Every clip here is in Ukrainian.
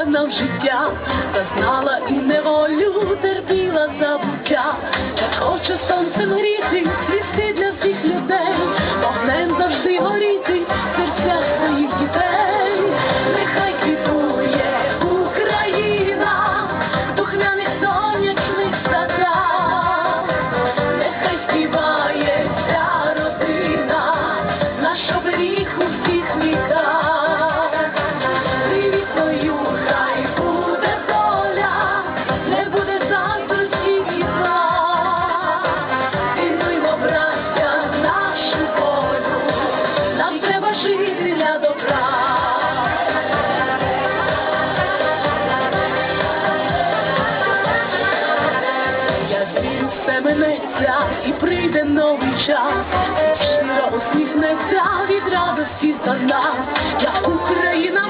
я у волю закохана в життя, та знала і неволю, терпіла забуття, як хоче сонцем гріти, минеться і прийде новий час, щиро усміхнеться від радості за нас. Я Україна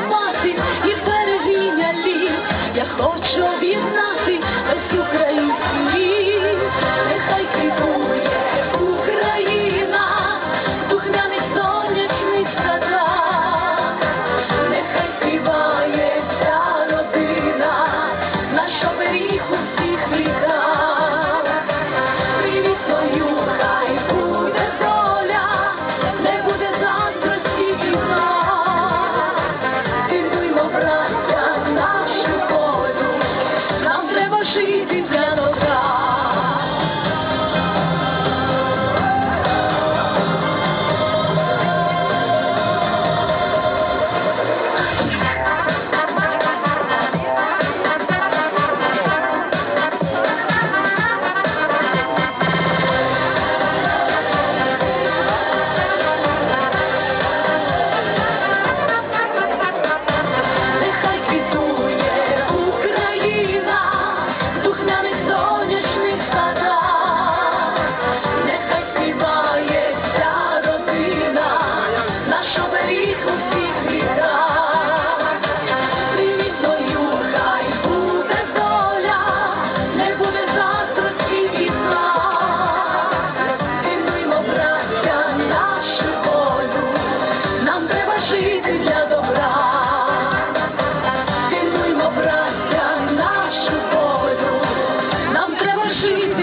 see